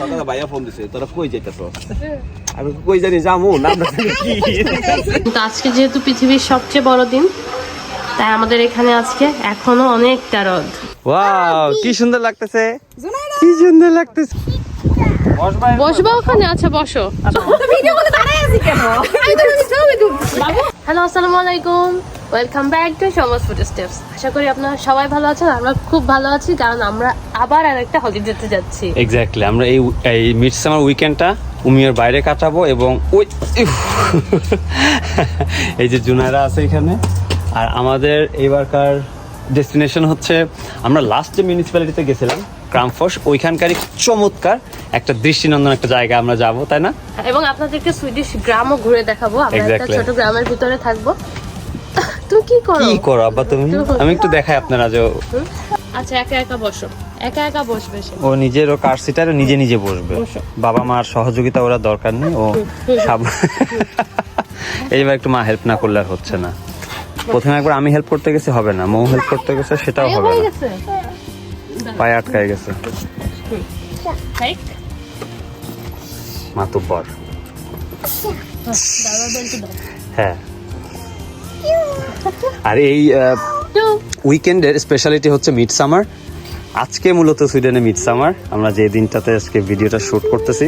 সকালে ভাইয়া ফোন দিছে তোরা কই যাইতেছ? আমি কই জানি যামু না না জানি কি? কিন্তু আজকে যেহেতু পৃথিবীর সবচেয়ে বড় দিন তাই আমাদের এখানে আজকে এখনও অনেকটা রোদ। ওয়াও কি সুন্দর লাগতেছে। কি সুন্দর লাগতেছে। বসবো ওখানে? আচ্ছা বসো। হ্যালো আসসালামু আলাইকুম। Welcome back to Samaj food steps আশা করি আপনারা সবাই ভালো আছেন আমরা খুব ভালো আছি কারণ আমরা আবার আর একটা হলিডেতে যাচ্ছি। এক্স্যাক্টলি আমরা এই এই মিড সামার উইকেন্ডটা উমিয়ার বাইরে কাটাবো এবং ওই এই যে জুনাইরা আছে এখানে আর আমাদের এবারকার ডেস্টিনেশন হচ্ছে আমরা লাস্ট যে মিউনিসিপ্যালিটিতে গেছিলাম ক্রামফস ওইখানকারই চমৎকার একটা দৃষ্টিনন্দন একটা জায়গা আমরা যাব তাই না? এবং আপনাদেরকে সুইডিশ গ্রামও ঘুরে দেখাবো। আমরা একটা ছোট গ্রামের ভিতরে থাকব। তুমি কি করো? কি করো আব্বা তুমি? আমি একটু দেখাই আপনারা যে ও- আচ্ছা একা একা বসো। একা একা বসবে সে। ও নিজের ও কার সিটারে নিজে নিজে বসবে। বাবা মার সহযোগিতা ওরা দরকার নেই ও সাব- এইবার একটু মা হেল্প না করলে আর হচ্ছে না। প্রথমে একবার আমি হেল্প করতে গেছি হবে না। মৌ হেল্প করতে গেছে সেটাও হবে না। পায়ে আটকায় গেছে। মাতুব্বর দাদা বলতে দাও। হ্যাঁ। আর এই উইকেন্ডের স্পেশালিটি হচ্ছে মিড সামার আজকে মূলত সুইডেনে মিড সামার আমরা যে দিনটাতে আজকে ভিডিওটা শুট করতেছি।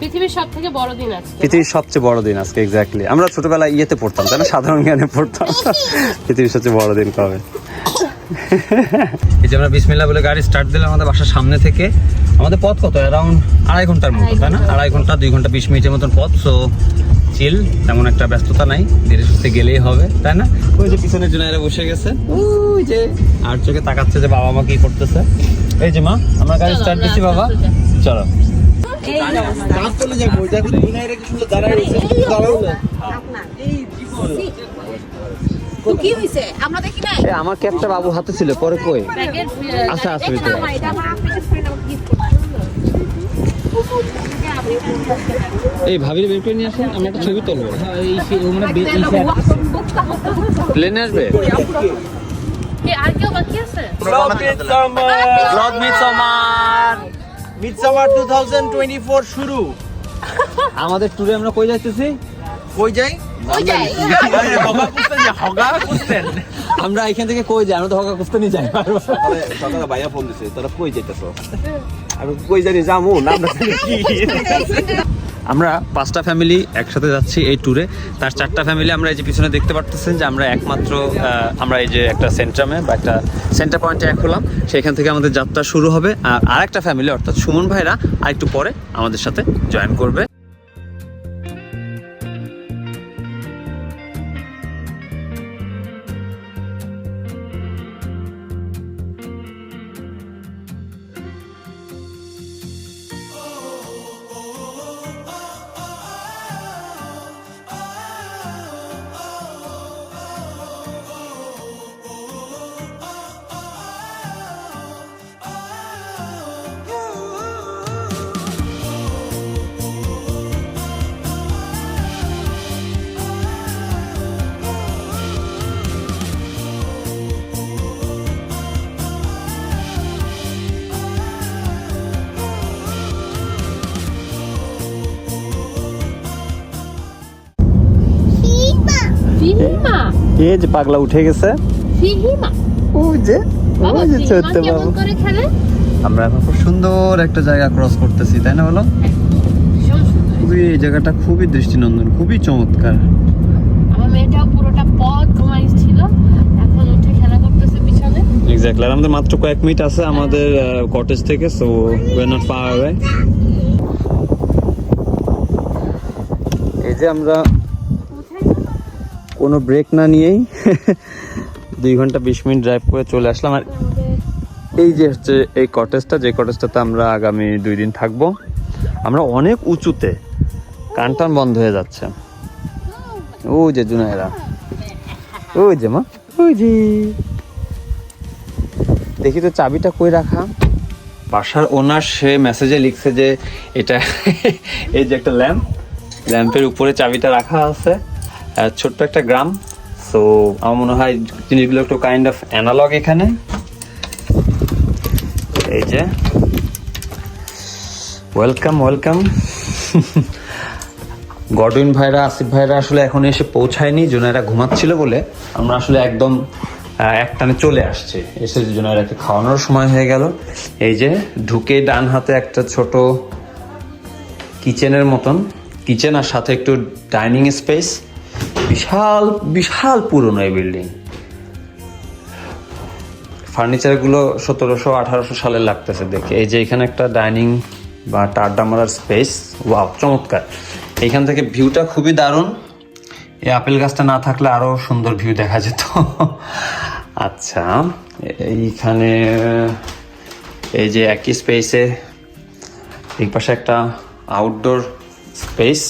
পৃথিবীর বড় দিন আজকে। পৃথিবীর সবচেয়ে বড় দিন আজকে এক্স্যাক্টলি আমরা ছোটবেলায় ইয়েতে পড়তাম তাই না? সাধারণ জ্ঞানে পড়তাম। পৃথিবীর সবচেয়ে বড় দিন কবে? এই যে আমরা বিসমিল্লা বলে গাড়ি স্টার্ট দিলাম আমাদের বাসার সামনে থেকে। আমাদের পথ কত? অ্যারাউন্ড আড়াই ঘণ্টার মতো তাই না? আড়াই ঘণ্টা দুই ঘণ্টা বিশ মিনিটের মতন পথ সো চিল তেমন একটা ব্যস্ততা নাই। ধীরে সুস্থে গেলেই হবে তাই না? ওই যে পিছনের জন্য এরা বসে গেছে। ওই যে আর চোখে তাকাচ্ছে যে বাবা মা কি করতেছে। এই যে মা আমরা গাড়ি স্টার্ট দিচ্ছি বাবা। চলো, স্টার্ট আমরা দিচ্ছি বাবা আস্তে আস্তে চলো কি হইছে? আমরা দেখি নাই। আমার ক্যাপটা বাবু হাতে ছিল পরে কই? আচ্ছা ভিতরে গিফট এই ভাবির বের করে নিয়ে আসেন আমরা একটা ছবি তুলবো। প্লেনে আসবে? কি আর কেউ বাকি আছে? ব্লগ মিডসামার মিডসামার 2024 শুরু। আমাদের ট্যুরে আমরা কই যাইতেছি? কই যাই? কই যাই? হগা কুস্তেন হগা কুস্তেন আমরা এখান থেকে কই যাই? আমরা তো হকা কুস্তে নিয়ে যাই। বারবার। সকালে ভাইয়া ফোন দিছে তোরা কই যাইতেছ? আমি কই জানি যামু না আমরা পাঁচটা ফ্যামিলি একসাথে যাচ্ছি এই ট্যুরে তার চারটা ফ্যামিলি আমরা এই যে পিছনে দেখতে পারতেছেন যে আমরা একমাত্র আহ, আমরা এই যে একটা সেন্ট্রামে বা একটা সেন্টার পয়েন্টে এক হলাম। সেখান থেকে আমাদের যাত্রা শুরু হবে। আর আরেকটা ফ্যামিলি অর্থাৎ সুমন ভাইরা আরেকটু পরে আমাদের সাথে জয়েন করবে। এই যে পাগলা উঠে গেছে? ওই যে ওই আমরা এখন খুব সুন্দর একটা জায়গা ক্রস করতেছি তাই না বলো? খুবই এই জায়গাটা খুবই দৃষ্টিনন্দন খুবই চমৎকার। আমার মেয়েটাও পুরোটা পথ ঘুমাইছিল এখন উঠে খেলা করতেছে পিছনে। এক্স্যাক্টলি আর আমাদের মাত্র কয়েক মিনিট আছে আমাদের কটেজ থেকে so we not far away এই যে আমরা কোনো ব্রেক না নিয়েই দুই ঘণ্টা বিশ মিনিট ড্রাইভ করে চলে আসলাম। আর এই যে হচ্ছে এই কটেজটা যে কটেজটাতে আমরা আগামী দুই দিন থাকব, আমরা অনেক উঁচুতে কান টান বন্ধ হয়ে যাচ্ছে। ও যে জুনাইরা ওই যে মা, ওই যে। দেখি তো চাবিটা কই রাখা? বাসার ওনার সে মেসেজে লিখছে যে এটা, এই যে একটা ল্যাম্প ল্যাম্পের উপরে চাবিটা রাখা আছে। ছোট্ট একটা গ্রাম। সো আমার মনে হয় জিনিসগুলো একটু কাইন্ড অফ অ্যানালগ এখানে। এই যে। ওয়েলকাম ওয়েলকাম গডউইন ভাইরা আসিফ ভাইরা আসলে এখন এসে পৌঁছায়নি জোনাইরা ঘুমাচ্ছিল বলে। আমরা আসলে একদম একটানে চলে আসছে। এসে জোনাইরাকে খাওয়ানোর সময় হয়ে গেল। এই যে, ঢুকে ডান হাতে একটা ছোট কিচেনের মতন। কিচেন আর সাথে একটু ডাইনিং স্পেস বিশাল বিশাল পুরনো এই বিল্ডিং ফার্নিচারগুলো সতেরোশো, আঠারোশো সালে লাগতেছে দেখে। এই যে এখানে একটা ডাইনিং বা টাড্ডা মারার স্পেস ওয়াও চমৎকার। এইখান থেকে ভিউটা খুবই দারুণ। এই আপেল গাছটা না থাকলে আরও সুন্দর ভিউ দেখা যেত। আচ্ছা এইখানে এই যে একই স্পেসে এই পাশে একটা আউটডোর স্পেস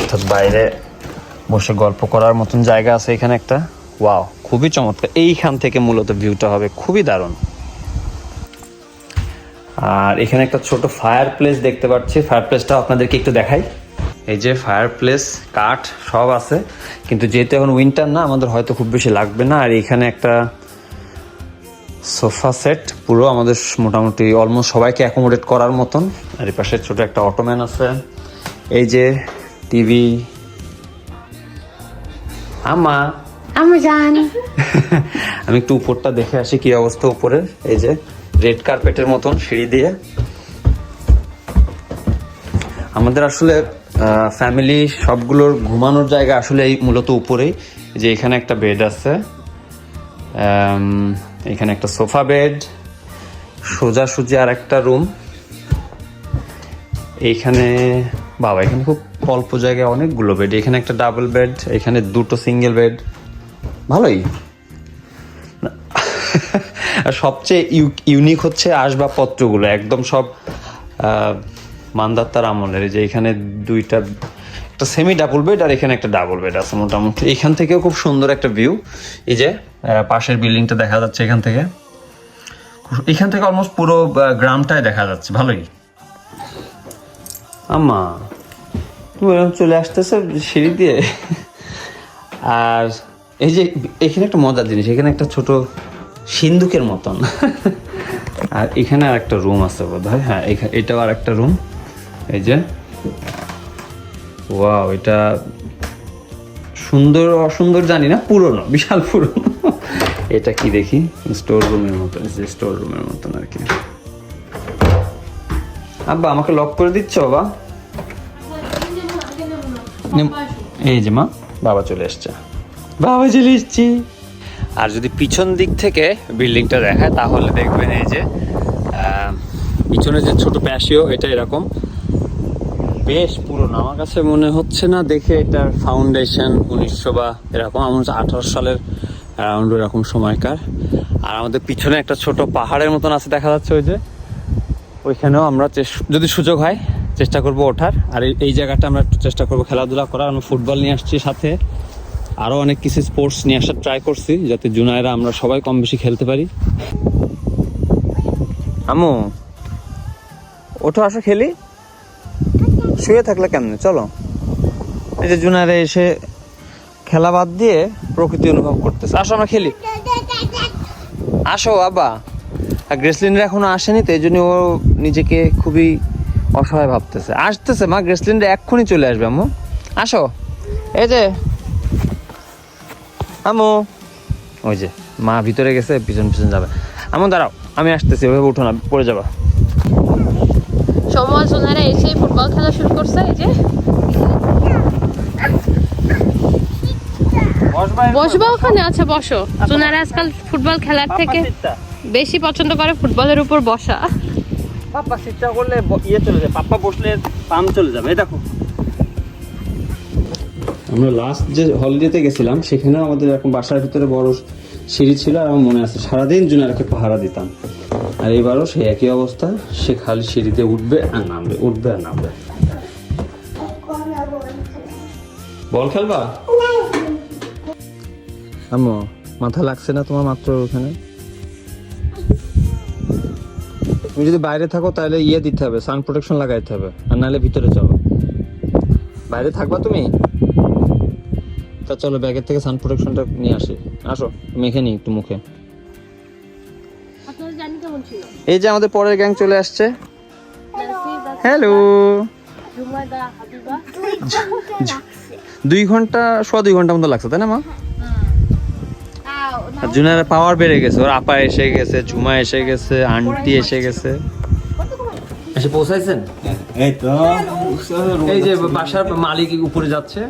অর্থাৎ বাইরে বসে গল্প করার মতন জায়গা আছে এখানে একটা। ওয়াও, খুবই চমৎকার। এইখান থেকে মূলত ভিউটা হবে, খুবই দারুণ। আর এখানে একটা ছোট ফায়ার প্লেস দেখতে পাচ্ছি। ফায়ার প্লেসটা আপনাদেরকে একটু দেখাই। এই যে ফায়ার প্লেস কাঠ, সব আছে। কিন্তু যেহেতু এখন উইন্টার না, আমাদের হয়তো খুব বেশি লাগবে না। আর এখানে একটা সোফা সেট, পুরো আমাদের মোটামুটি অলমোস্ট সবাইকে অ্যাকোমোডেট করার মতন। আর এই পাশে ছোট একটা অটোম্যান আছে। এই যে টিভি আমা আমি জানি আমি একটু উপরটা দেখে আসি কি অবস্থা উপরে। এই যে রেড কার্পেটের মতন সিঁড়ি দিয়ে। আমাদের আসলে ফ্যামিলি সবগুলোর ঘুমানোর জায়গা আসলে এই মূলত উপরেই। যে এখানে একটা বেড আছে। এখানে একটা সোফা বেড সোজাসুজি আর একটা রুম এইখানে বাবা, এখানে খুব অল্প জায়গায় অনেকগুলো বেড এখানে একটা ডাবল বেড এখানে দুটো সিঙ্গেল বেড ভালোই। আর সবচেয়ে ইউনিক হচ্ছে আসবাবপত্রগুলো, একদম সব মান্দাত্তার আমলের যে এখানে দুইটা, একটা সেমি ডাবল বেড আর এখানে একটা ডাবল বেড আছে মোটামুটি। এখান থেকেও খুব সুন্দর একটা ভিউ এই যে পাশের বিল্ডিংটা দেখা যাচ্ছে এখান থেকে। এখান থেকে অলমোস্ট পুরো গ্রামটাই দেখা যাচ্ছে, ভালোই। আম্মা, তুমি এরকম চলে আসতেছে সিঁড়ি দিয়ে? আর এই যে এখানে একটা মজার জিনিস, এখানে একটা ছোট সিন্ধুকের মতন। আর এখানে আর একটা রুম আছে বোধ হয় হ্যাঁ এটাও আর একটা রুম। এই যে, ওয়াও, এটা সুন্দর অসুন্দর জানি না, পুরনো, বিশাল পুরনো। এটা কি দেখি? স্টোর রুমের মতন স্টোর রুমের মতন আর কি। আব্বা আমাকে লক করে দিচ্ছ বাবা? এই যে মা বাবা চলে এসছে। বাবা চলে এসছি। আর যদি পিছন দিক থেকে বিল্ডিংটা দেখায় তাহলে দেখবেন এই যে পিছনে যে ছোট প্যাসিও এটা এরকম। বেশ পুরনো আমার কাছে মনে হচ্ছে না দেখে এটার ফাউন্ডেশন উনিশশো বা এরকম আমার হচ্ছে আঠারো সালের অ্যারাউন্ড এরকম সময়কার। আর আমাদের পিছনে একটা ছোট পাহাড়ের মতন আছে দেখা যাচ্ছে ওই যে। ওইখানেও আমরা যদি সুযোগ হয়, চেষ্টা করব ওঠার। আর এই- জায়গাটা আমরা চেষ্টা করব খেলাধুলা করার। আমি ফুটবল নিয়ে আসছি সাথে। আরও অনেক কিছু স্পোর্টস নিয়ে আসার ট্রাই করছি, যাতে জুনায়রা আমরা সবাই কম বেশি খেলতে পারি। আমু ওঠো, আসো খেলি। শুয়ে থাকলে কেমনে? চলো। এই যে জুনায়রা এসে খেলা বাদ দিয়ে প্রকৃতি অনুভব করতেছে। আসো, আমরা খেলি। আসো বাবা আর গ্রেসলিনরা এখনও আসেনি তো এই জন্য ও নিজেকে খুবই অসহায় ভাবতেছে। আসতেছে মা গ্রেসলিনরা এক্ষুনি চলে আসবে আম্মু। আসো। এই যে। আমু ওই যে মা ভিতরে গেছে পিছন পিছন যাবে। আমু দাঁড়াও আমি আসতেছি ওইভাবে উঠো না পড়ে যাবা। সময় সোনারা এসে ফুটবল খেলা শুরু করছে এই যে। বসবো ওখানে আচ্ছা বসো। সোনারা আজকাল ফুটবল খেলার থেকে বেশি পছন্দ করে ফুটবলের উপর বসা। পাপ্পা সিটটা করলে ইয়ে চলে যায় পাপ্পা বসলে পাম চলে যাবে এই দেখো। আমরা লাস্ট যে হলিডেতে গেছিলাম সেখানেও আমাদের এরকম বাসার ভিতরে বড় সিঁড়ি ছিল আর আমার মনে আছে সারাদিন জুনারকে পাহারা দিতাম। আর এবারও সেই একই অবস্থা সে খালি সিঁড়িতে উঠবে আর নামবে উঠবে আর নামবে। বল খেলবা? আম্মু মাথা লাগছে না তোমার মাত্র ওখানে? তুমি যদি বাইরে থাকো তাহলে ইয়ে দিতে হবে সান প্রোটেকশন লাগাইতে হবে আর নাহলে ভিতরে চলো বাইরে থাকবা তুমি? তা চলো ব্যাগের থেকে সান প্রোটেকশনটা নিয়ে আসি। আসো মেখে নিই একটু মুখে। এই যে আমাদের পরের গ্যাং চলে আসছে। হ্যালো দুই ঘণ্টা সোয়া দুই ঘণ্টা মতো লাগছে তাই না মা? জুনার পাওয়ার বেড়ে গেছে। ওর আপা এসে গেছে ঝুমা এসে গেছে আন্টি এসে গেছে। এসে পৌঁছাইছেন? এই তো। এই যে বাসার মালিক উপরে যাচ্ছে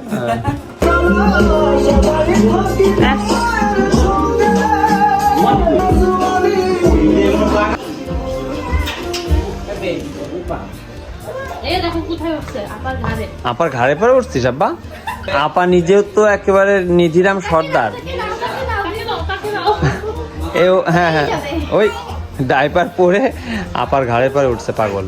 আপার ঘাড়ে পরে উঠছিস আব্বা? আপা নিজেও তো একেবারে নিধিরাম সর্দার। এও হ্যাঁ হ্যাঁ ওই ডাইপার পরে আপার ঘাড়ে পরে উঠছে পাগল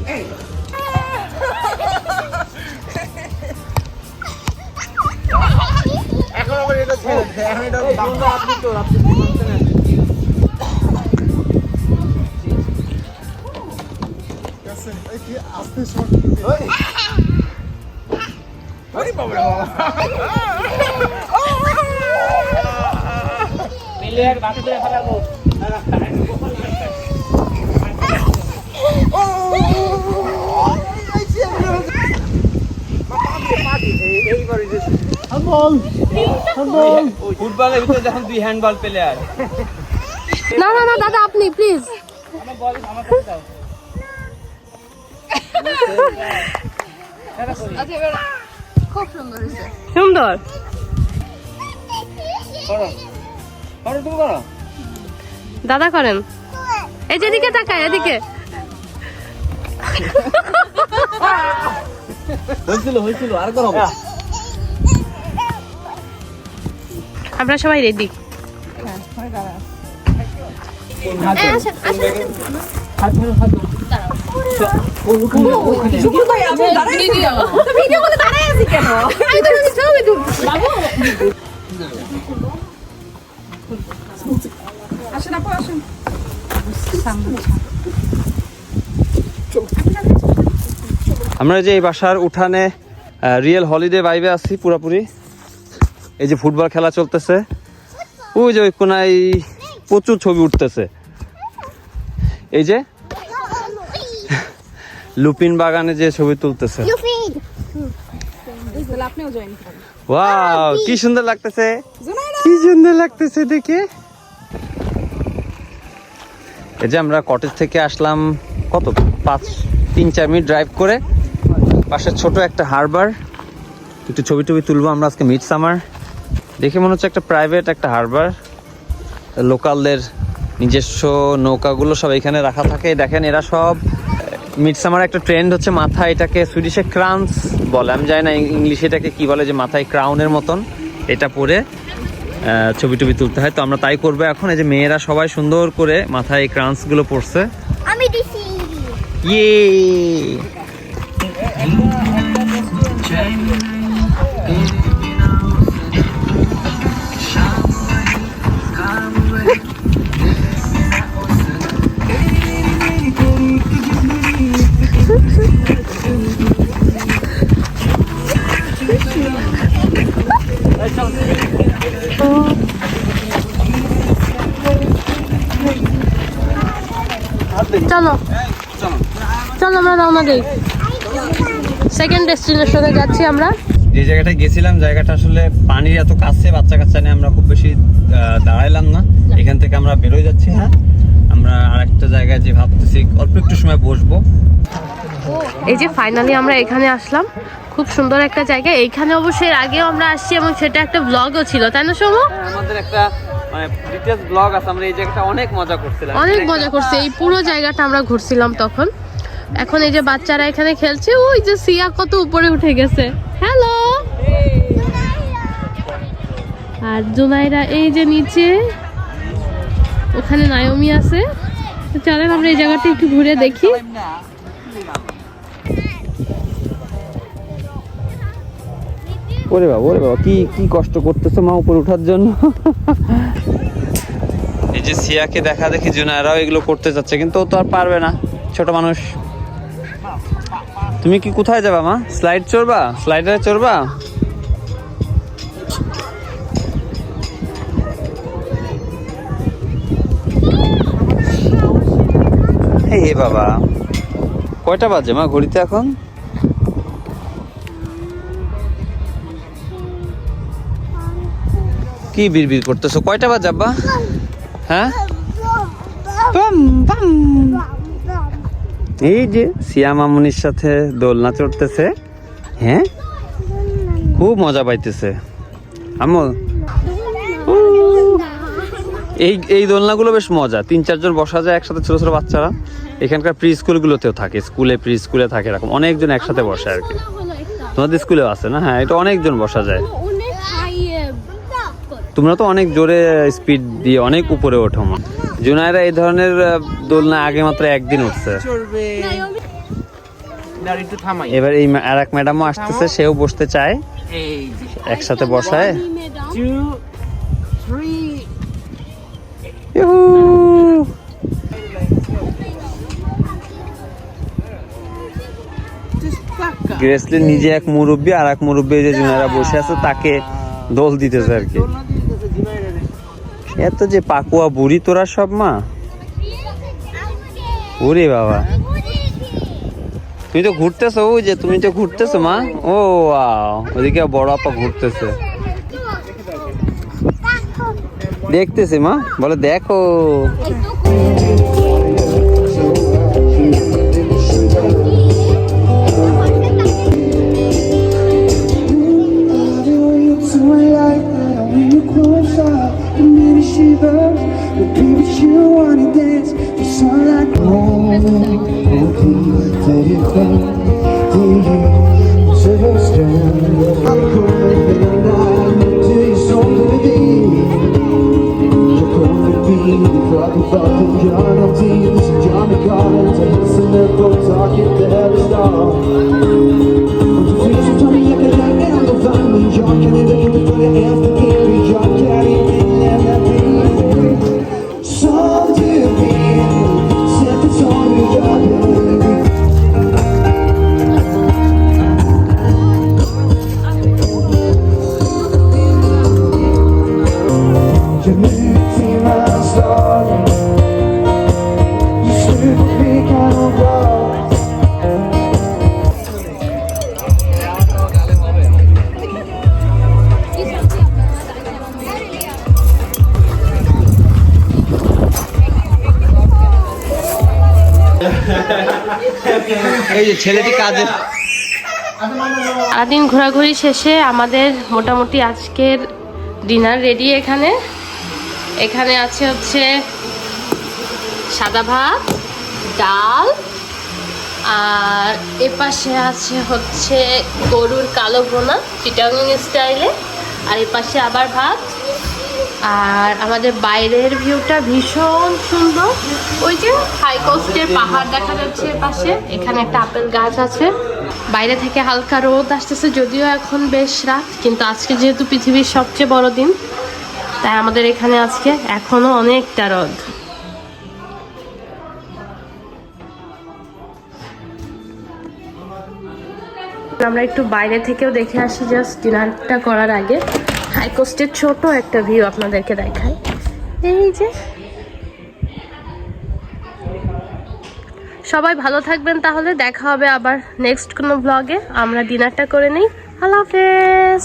ফুটবলের ভিতরে যখন দুই হ্যান্ডবল প্লেয়ার না না না দাদা আপনি প্লিজ খুব সুন্দর সুন্দর। দাদা করেন। এই যে এদিকে তাকায় এদিকে। হয়েছিল হয়েছিল আর করো আমরা সবাই রেডি ভিডিও করে দাঁড়ায় আছি কেন? আমি তো ছবি আসেন আপু আসেন আমরা যে এই বাসার উঠানে রিয়েল হলিডে বাইবে আছি পুরোপুরি। এই যে ফুটবল খেলা চলতেছে। ওই যে ওই কোনায় প্রচুর ছবি উঠতেছে। এই যে লুপিন বাগানে যে ছবি তুলতেছে। ওয়াও কি সুন্দর লাগতেছে। কি সুন্দর লাগতেছে দেখে। এই যে আমরা কটেজ থেকে আসলাম কত? পাঁচ, তিন, চার মিনিট ড্রাইভ করে পাশে ছোট একটা হারবার একটু ছবি টবি তুলবো আমরা আজকে মিড সামার দেখে মনে হচ্ছে একটা প্রাইভেট একটা হারবার লোকালদের নিজস্ব নৌকাগুলো সব এখানে রাখা থাকে। দেখেন এরা সব মিড সামার একটা ট্রেন্ড হচ্ছে মাথায় এটাকে সুইডিশে ক্রাউন্স বলে। আমি জানি না ইংলিশে এটাকে কি বলে যে মাথায় ক্রাউনের মতন। এটা পরে ছবি টবি তুলতে হয়। তো আমরা তাই করব এখন। এই যে মেয়েরা সবাই সুন্দর করে মাথায় ক্রান্সগুলো গুলো পরছে। আমি দিছি। ইয়ে চলো। চলো আমরা রওনা দিই। সেকেন্ড ডেস্টিনেশনে যাচ্ছি আমরা। যে জায়গাটা গেছিলাম জায়গাটা আসলে পানির এত কাছে বাচ্চা কাচ্চা নিয়ে আমরা খুব বেশি দাঁড়াইলাম না। এখান থেকে আমরা বেরোয় যাচ্ছি হ্যাঁ। আমরা আরেকটা জায়গায় যে ভাবতেছি অল্প একটু সময় বসবো। এই যে ফাইনালি আমরা এখানে আসলাম। খুব সুন্দর একটা জায়গা। এইখানে অবশ্যই আগেও আমরা আসছি এবং সেটা একটা ব্লগও ছিল তাই না সোমু? আমাদের একটা মানে ডিটেলস ব্লগ আছে আমরা এই জায়গাটা অনেক মজা করছিলাম। অনেক মজা করছে এই পুরো জায়গাটা আমরা ঘুরছিলাম তখন। এখন এই যে বাচ্চারা এখানে খেলছে ওই যে সিয়া কত উপরে উঠে গেছে। হ্যালো আর জুনাইরা এই যে নিচে ওখানে নায়মি আছে। তো চলেন আমরা এই জায়গাটা একটু ঘুরে দেখি। ওরে বাবা ওরে বাবা, কি কি কষ্ট করতেছে মা উপরে ওঠার জন্য? এই যে সিয়াকে দেখা দেখি জুনায়রাও এগুলো করতে যাচ্ছে, কিন্তু ও তো আর পারবে না, ছোট মানুষ। তুমি কি কোথায় যাবা মা? স্লাইড চড়বা? স্লাইডারে চড়বা? হে বাবা, কয়টা বাজে মা ঘড়িতে এখন? কি বিড়বিড় করতেছো? কয়টা বাজে, আব্বা? হ্যাঁ। এই যে সিয়া মামুনির সাথে দোলনা চড়তেছে হ্যাঁ? খুব মজা পাইতেছে। আমো এই এই দোলনাগুলো বেশ মজা। তিন, চারজন বসা যায় একসাথে ছোট ছোট বাচ্চারা। এখানকার প্রি স্কুলগুলোতেও থাকে, স্কুলে প্রি স্কুলে থাকে এরকম। অনেকজন একসাথে বসে আর কি। তোমাদের স্কুলেও আছে না? হ্যাঁ এটা অনেকজন বসা যায়। তোমরা তো অনেক জোরে স্পিড দিয়ে অনেক উপরে ওঠো মা। জুনাইরা এই ধরনের দোলনা আগে মাত্র একদিন উঠছে। এবার এই আর এক ম্যাডামও আসতেছে সেও বসতে চায়। একসাথে বসায়। গ্রেসলি নিজে এক মুরব্বী আর এক মুরব্বী যে জুনাইরা বসে আছে তাকে দোল দিতেছে আর কি। এত যে পাকুয়া বুড়ি তোরা সব মা। ওরে বাবা। তুমি তো ঘুরতেছো ওই যে তুমি তো ঘুরতেছো মা। ও ওদিকে বড় আপা ঘুরতেছে। দেখতেছি মা, বলে দেখো। সারাদিন ঘোরাঘুরি শেষে আমাদের মোটামুটি আজকের ডিনার রেডি এখানে। এখানে আছে হচ্ছে সাদা ভাত, ডাল, আর এপাশে আছে হচ্ছে গরুর কালো ভোনা চিটাগং স্টাইলে আর এপাশে আবার ভাত। আর আমাদের বাইরের ভিউটা ভীষণ সুন্দর। ওই যে হাই কোস্টের পাহাড় দেখা যাচ্ছে পাশে, এখানে একটা আপেল গাছ আছে। বাইরে থেকে হালকা রোদ আসতেছে, যদিও এখন বেশ রাত, কিন্তু আজকে যেহেতু পৃথিবীর সবচেয়ে বড় দিন, তাই আমাদের এখানে আজকে এখনও অনেকটা রোদ। আমরা একটু বাইরে থেকেও দেখে আসি জাস্ট ডিনারটা করার আগে। হাই কোস্টের ছোট একটা ভিউ আপনাদেরকে দেখাই। এই যে। সবাই ভালো থাকবেন তাহলে, দেখা হবে আবার নেক্সট কোনো ব্লগে আমরা ডিনারটা করে নিই। আল্লাহ হাফেজ।